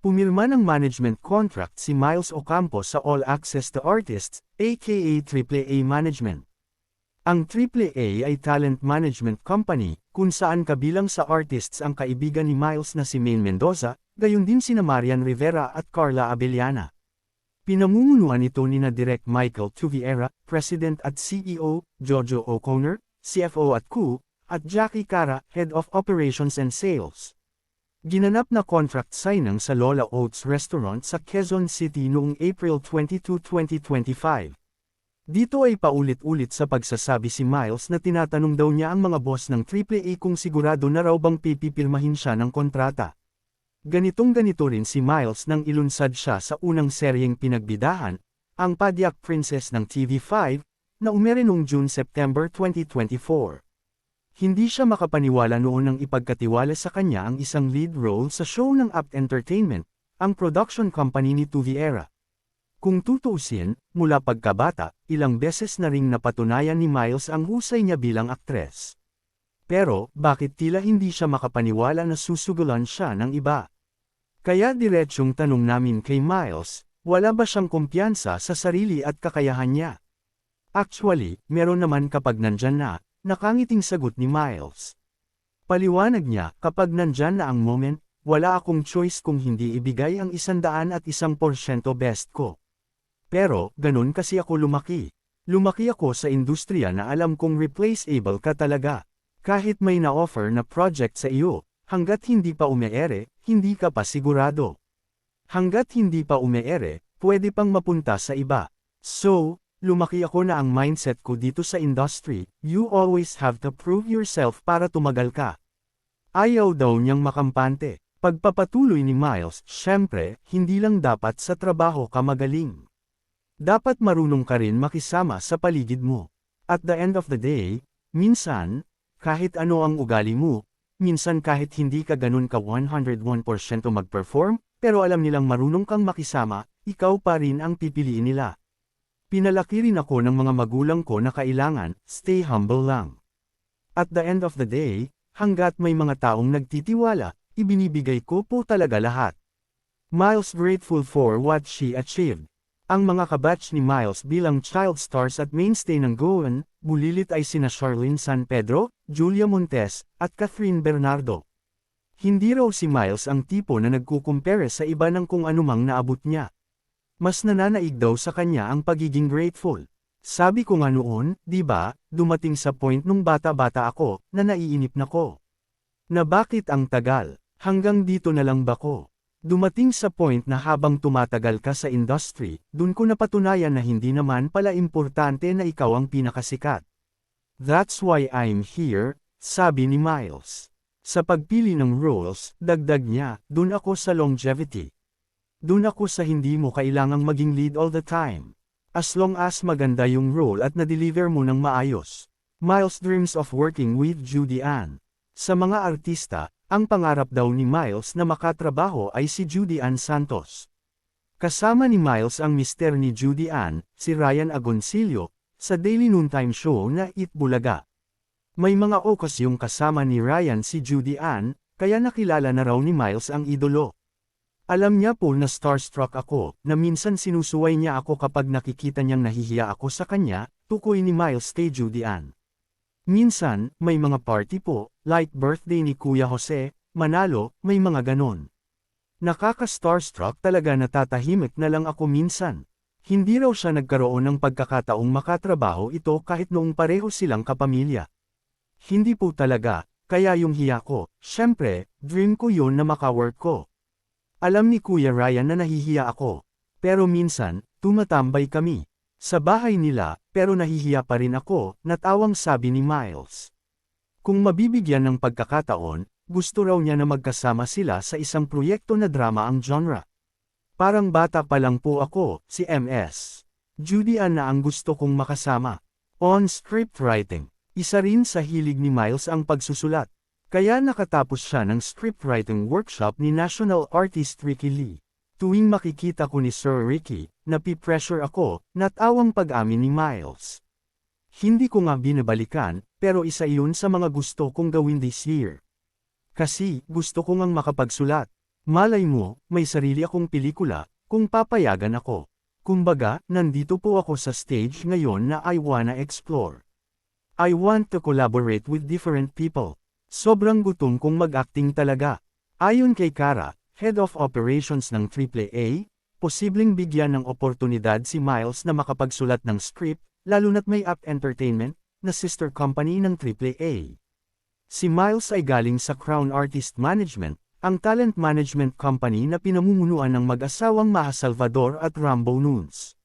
Pumirma ng management contract si Miles Ocampo sa All Access to Artists, aka AAA Management. Ang AAA ay talent management company, kung saan kabilang sa artists ang kaibigan ni Miles na si Maine Mendoza, gayon din sina Marian Rivera at Carla Abellana. Pinamumunuan ito ni na Direk Michael Tuviera, President at CEO, Jojo O'Connor, CFO at CU, at Jackie Cara, Head of Operations and Sales. Ginanap na contract signing sa Lola Oats Restaurant sa Quezon City noong April 22, 2025. Dito ay paulit-ulit sa pagsasabi si Miles na tinatanong daw niya ang mga boss ng AAA kung sigurado na raw bang pipipirmahin siya ng kontrata. Ganitong ganito rin si Miles nang ilunsad siya sa unang seryeng pinagbidahan, ang Padyak Princess ng TV5, na umere noong June-September 2024. Hindi siya makapaniwala noon nang ipagkatiwala sa kanya ang isang lead role sa show ng Apt Entertainment, ang production company ni Tuviera. Kung tutuusin, mula pagkabata, ilang beses na ring napatunayan ni Miles ang husay niya bilang aktres. Pero, bakit tila hindi siya makapaniwala na susugulan siya ng iba? Kaya diretsyong tanong namin kay Miles, wala ba siyang kumpiyansa sa sarili at kakayahan niya? Actually, meron naman kapag nandyan na, Nakangiting sagot ni Miles. Paliwanag niya, kapag nandyan na ang moment, wala akong choice kung hindi ibigay ang isandaan at isang porsyento best ko. Pero, ganun kasi ako lumaki. Lumaki ako sa industriya na alam kong replaceable ka talaga. Kahit may na-offer na project sa iyo, hanggat hindi pa umeere, hindi ka pa sigurado. Hanggat hindi pa umeere, pwede pang mapunta sa iba. So, Lumaki ako na ang mindset ko dito sa industry, you always have to prove yourself para tumagal ka. Ayaw daw niyang makampante. Pagpapatuloy ni Miles, syempre, hindi lang dapat sa trabaho ka magaling. Dapat marunong ka rin makisama sa paligid mo. At the end of the day, minsan, kahit ano ang ugali mo, minsan kahit hindi ka ganun ka 101% mag-perform, pero alam nilang marunong kang makisama, ikaw pa rin ang pipiliin nila. Pinalaki rin ako ng mga magulang ko na kailangan, stay humble lang. At the end of the day, hanggat may mga taong nagtitiwala, ibinibigay ko po talaga lahat. Miles grateful for what she achieved. Ang mga kabatch ni Miles bilang child stars at mainstay ng Goan, bulilit ay sina Charlene San Pedro, Julia Montes, at Catherine Bernardo. Hindi raw si Miles ang tipo na nagkukumpere sa iba ng kung anumang naabot niya. Mas nananaig daw sa kanya ang pagiging grateful. Sabi ko nga noon, di ba, dumating sa point nung bata-bata ako, na naiinip na ko. Na bakit ang tagal, hanggang dito na lang ba ko? Dumating sa point na habang tumatagal ka sa industry, dun ko napatunayan na hindi naman pala importante na ikaw ang pinakasikat. That's why I'm here, sabi ni Miles. Sa pagpili ng roles, dagdag niya, dun ako sa longevity. Dun ako sa hindi mo kailangang maging lead all the time. As long as maganda yung role at na-deliver mo ng maayos. Miles dreams of working with Judy Ann. Sa mga artista, ang pangarap daw ni Miles na makatrabaho ay si Judy Ann Santos. Kasama ni Miles ang mister ni Judy Ann, si Ryan Agoncillo, sa Daily Noontime Show na It Bulaga. May mga okas yung kasama ni Ryan si Judy Ann, kaya nakilala na raw ni Miles ang idolo. Alam niya po na starstruck ako, na minsan sinusuway niya ako kapag nakikita niyang nahihiya ako sa kanya, tukoy ni Miles kay Judy. Minsan, may mga party po, like birthday ni Kuya Jose, Manalo, may mga ganon. Nakaka-starstruck talaga natatahimik na lang ako minsan. Hindi raw siya nagkaroon ng pagkakataong makatrabaho ito kahit noong pareho silang kapamilya. Hindi po talaga, kaya yung hiya ko, syempre, dream ko yun na makawork ko. Alam ni Kuya Ryan na nahihiya ako. Pero minsan, tumatambay kami. Sa bahay nila, pero nahihiya pa rin ako, natawang sabi ni Miles. Kung mabibigyan ng pagkakataon, gusto raw niya na magkasama sila sa isang proyekto na drama ang genre. Parang bata pa lang po ako, si MS. Judy na ang gusto kong makasama. On script writing, isa rin sa hilig ni Miles ang pagsusulat. Kaya nakatapos siya ng scriptwriting workshop ni national artist Ricky Lee. Tuwing makikita ko ni Sir Ricky, napipressure ako, natawang pag-amin ni Miles. Hindi ko nga binabalikan, pero isa iyon sa mga gusto kong gawin this year. Kasi, gusto ko ngang makapagsulat. Malay mo, may sarili akong pelikula, kung papayagan ako. Kumbaga, nandito po ako sa stage ngayon na I wanna explore. I want to collaborate with different people. Sobrang gutom kong mag-acting talaga. Ayon kay Kara, Head of Operations ng AAA, posibleng bigyan ng oportunidad si Miles na makapagsulat ng script, lalo na't may Up Entertainment, na sister company ng AAA. Si Miles ay galing sa Crown Artist Management, ang talent management company na pinamumunuan ng mag-asawang Maha Salvador at Rambo Nunes.